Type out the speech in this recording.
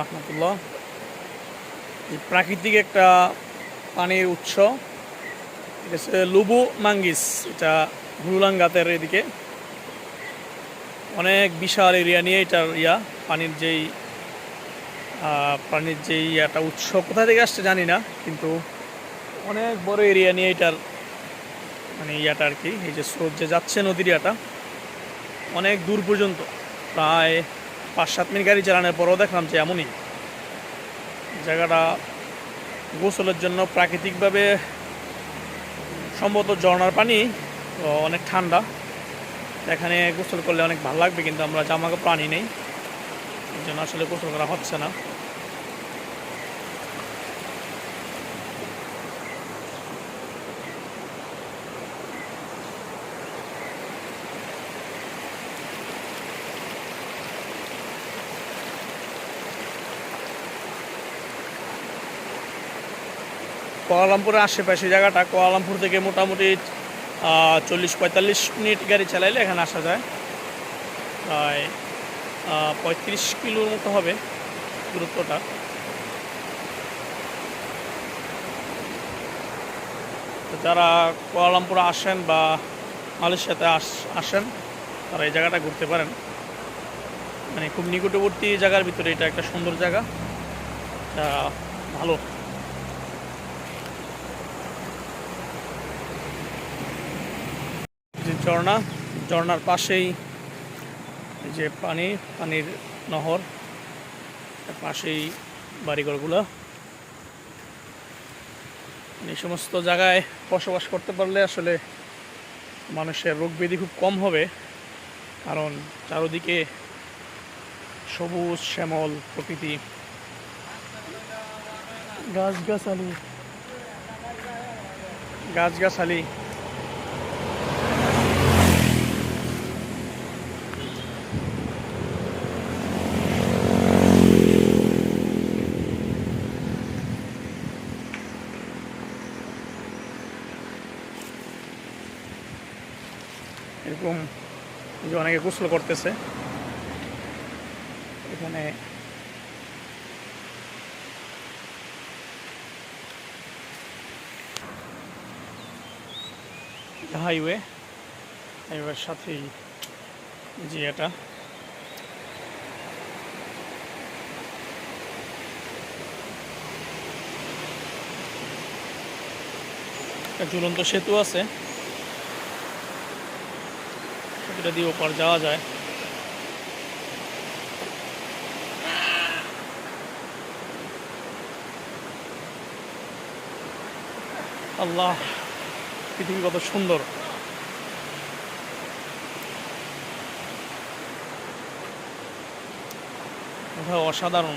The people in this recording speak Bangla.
রহমতুল্লাহ। এই প্রাকৃতিক একটা পানির উৎস। এটা লুবু মাঙ্গিস। এটা ভুলাঙ্গাতের এদিকে। অনেক বিশাল এরিয়া নিয়ে এটার ইয়া, পানির যেই পানির যেই একটা উৎস। কোথা থেকে আসছে জানি না, কিন্তু অনেক বড় এরিয়া নিয়ে এটার মানে ইয়াটা আর কি। এই যে স্রোত যে যাচ্ছে নদীর ইয়াটা, অনেক দূর পর্যন্ত। প্রায় পাঁচ সাত মিনিট গাড়ি চালানোর পরেও দেখলাম যে এমনই। জায়গাটা গোসলের জন্য প্রাকৃতিকভাবে সম্ভবত ঝর্ণার পানি অনেক ঠান্ডা। এখানে গোসল করলে অনেক ভালো লাগবে, কিন্তু আমরা জামা কাপড় আনি নেই। এই জন্য আসলে গোসল করা হচ্ছে না। কোয়ালালামপুরের আশেপাশে জায়গাটা, কোয়ালালামপুর থেকে মোটামুটি চল্লিশ পঁয়তাল্লিশ মিনিট গাড়ি চালাইলে এখানে আসা যায়। প্রায় পঁয়ত্রিশ কিলোর মতো হবে দূরত্বটা। যারা কোয়ালালামপুরে আসেন বা মালয়েশিয়াতে আস, আসেন, তারা এই জায়গাটা ঘুরতে পারেন। মানে খুব নিকটবর্তী জায়গার ভিতরে এটা একটা সুন্দর জায়গা। ভালো। ঝর্ণা, ঝর্ণার পাশেই যে পানি, পানির নহর পাশেই বাড়িঘরগুলো। এই সমস্ত জায়গায় বসবাস করতে পারলে আসলে মানুষের রোগ ব্যাধি খুব কম হবে, কারণ চারদিকে সবুজ, শ্যামল প্রকৃতি। গাছগাছালি। গাছগাছালি এরকম যে অনেকে গোসল করতেছে। এখানে হাইওয়ে, হাইওয়ের সাথেই যে এটা। একটা ঝুলন্ত সেতু আছে। সেতুটা দিয়ে ওপার যাওয়া যায়। আল্লাহ পৃথিবী কত সুন্দর। অসাধারণ।